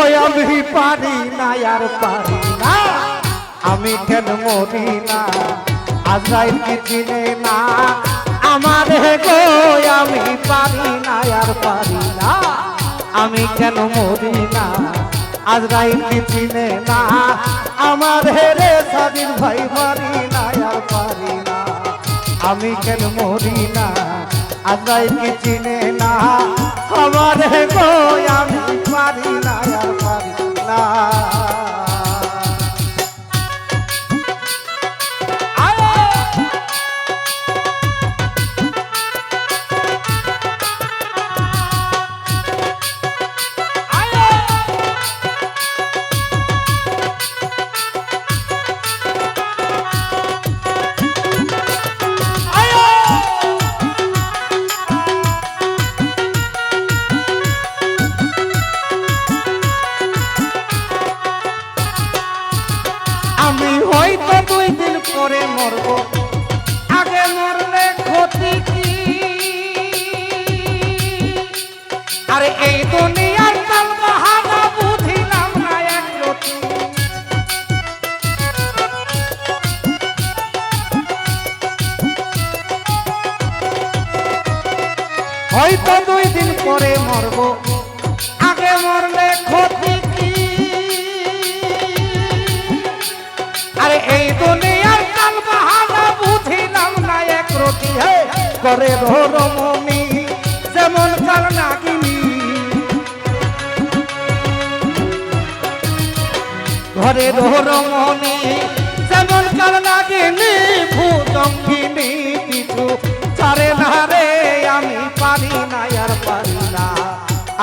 কই আমি পারি না আর পারি না? আমি কেন মরি না? আজরাইল কি চিনে না? আমার গো আমি পারি না আর পারি না? আমি কেন মরি না? আজরাইল কি চিনে না? আমার রে সাদির ভাই পারি না আর পারি না। আমি কেন মরি না? আজরাইল কি চিনে না? আমার গো আমি পারি না পারি না। হয়তো দুই দিন পরে মরব। আগে মরলে ক্ষতি কি? আরে এই দুনিয়ার কাল বাহানা বুঝিলাম না এক রতি। হে, করে রমণী যেমন কাল নাগিনী। ঘরে রমণী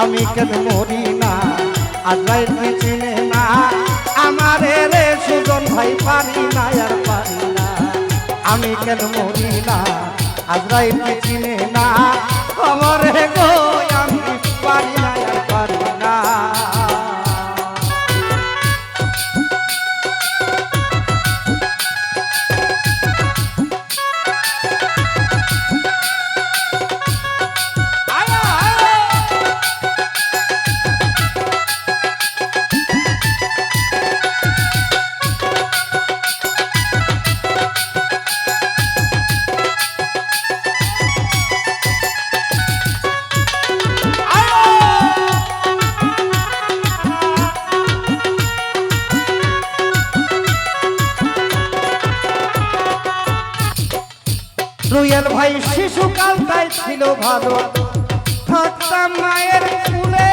আমি কেন মরি না? কি চিনে না? আমার রে সুজন ভাই পারি না, আর পারি না। আমি কেন মরি না? আজরাইল চিনে না? আমারে গো রুয়েল ভাই শিশুকালটাই ছিল ভালো থাকতাম মায়ের কুলে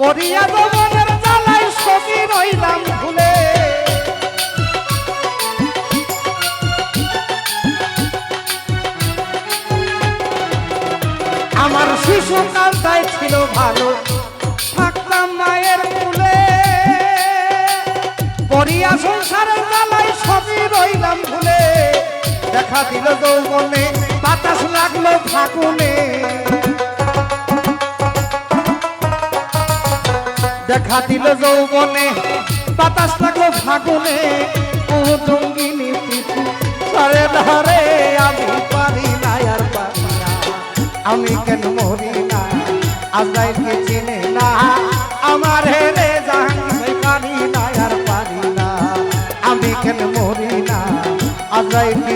পরিয়া দমনের জ্বালায় সবই রইলাম ভুলে আমার শিশুকালটাই ছিল ভালো। থাকতাম মায়ের পরিয়া সংসারের জ্বালায় সবই রইলাম ভুলে। দেখা দিল যৌবনে, বাতাস লাগল ফাগুনে। দেখা দিল যৌবনে, বাতাস লাগল ফাগুনে। ও জঙ্গিনী পিছু সারে ধারে আমি পারি না আর পারি না। আমি কেন মরি না? আজরাইলকে চিনে না। right.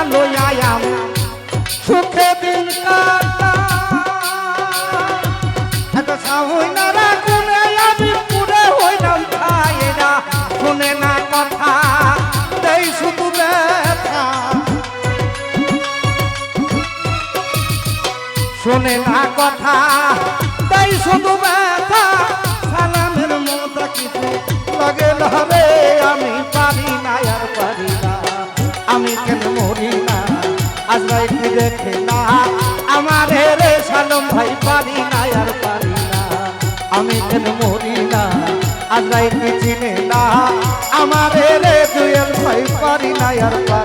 কন্যা লইয়াম। সুখে দিন কাটা। এত সাহই না রাখুনে আমি পুরে হইলাম কথা, দেই শুধু ব্যথা। সালামের মতো কিছু লাগে না দেখে না। আমার রে সালম ভাই, পারি না আর পারি না। আমি কেন মরি না? চিনে না? আমার রে ভাই, পারি না আর পারি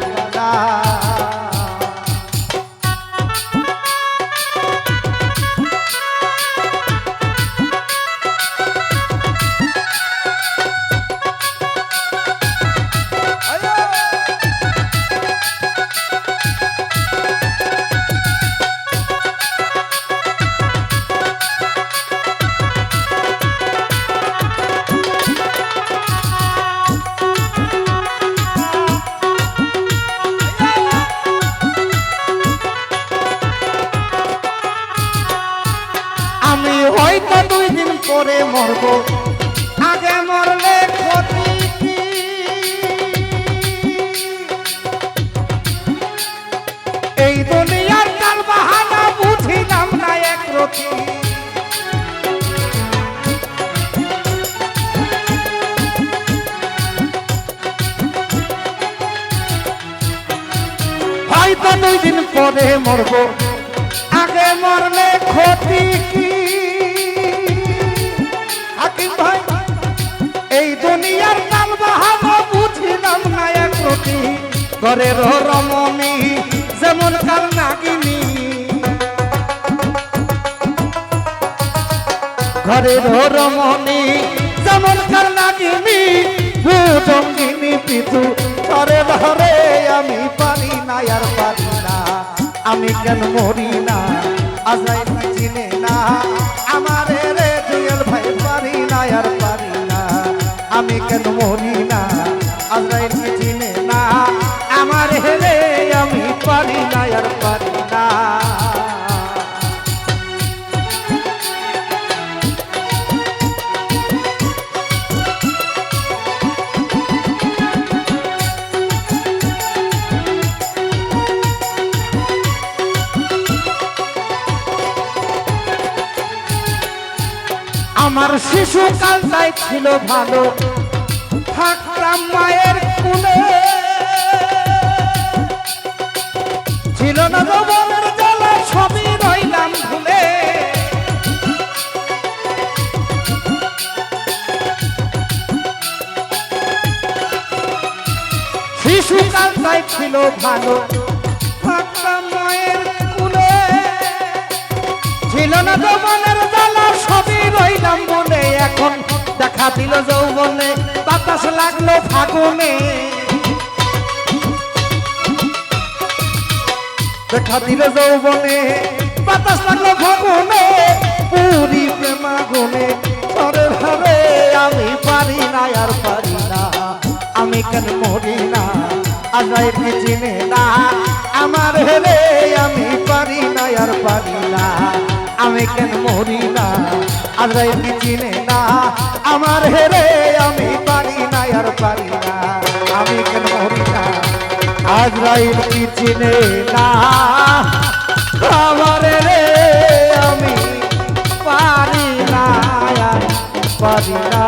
দিন মরব। আগে মরলে ক্ষতি এই দুনিয়ার কাল বাহানা বুঝিলাম না এক দুই দিন পরে মরবো। আগে মরলে ক্ষতি ঘরের রমণী, যেমন কাল নাগিনী। ঘরের রমণী, যেমন কাল নাগিনী, ভুজঙ্গিনী পিছু ধরে ধরে আমি পারি না, আর পারি না। আমি কেন মরি না? আজাই চিনে না। আমার রে ভাই পারি না, আর পারি না। আমি কেন মরি না? আজাই চিনে আমার শিশুকালটাই ছিল ভালো। থাকতাম মায়ের কুলে। ছিল না যৌবনের জ্বালা, সবই রইলাম ভুলে। শিশুকালটাই ছিল ভালো। থাকতাম মায়ের কুলে। ছিল না যৌবনের জ্বালা, সবই রইলাম মনে এখন দেখা দিল যৌবনে, বাতাস লাগল ফাগুনে। দেখা দিল যৌবনে, বাতাস লাগল ফাগুনে, পুরি প্রেমা গুনে ঘরের হারে আমি পারি না, আর পারি না। আমি কেন মরি না? আজাই চিনে না। আমার হেরে আমি পারি না, আর পারি না। আমি কেন মরি না? আজাই চিনে না। আমার হেরে আমি পারি না, আর পারি না। আমি কেন মরি না? আজরাইল কি চিনে না। আমার রে আমি পারি না, আর পারি না।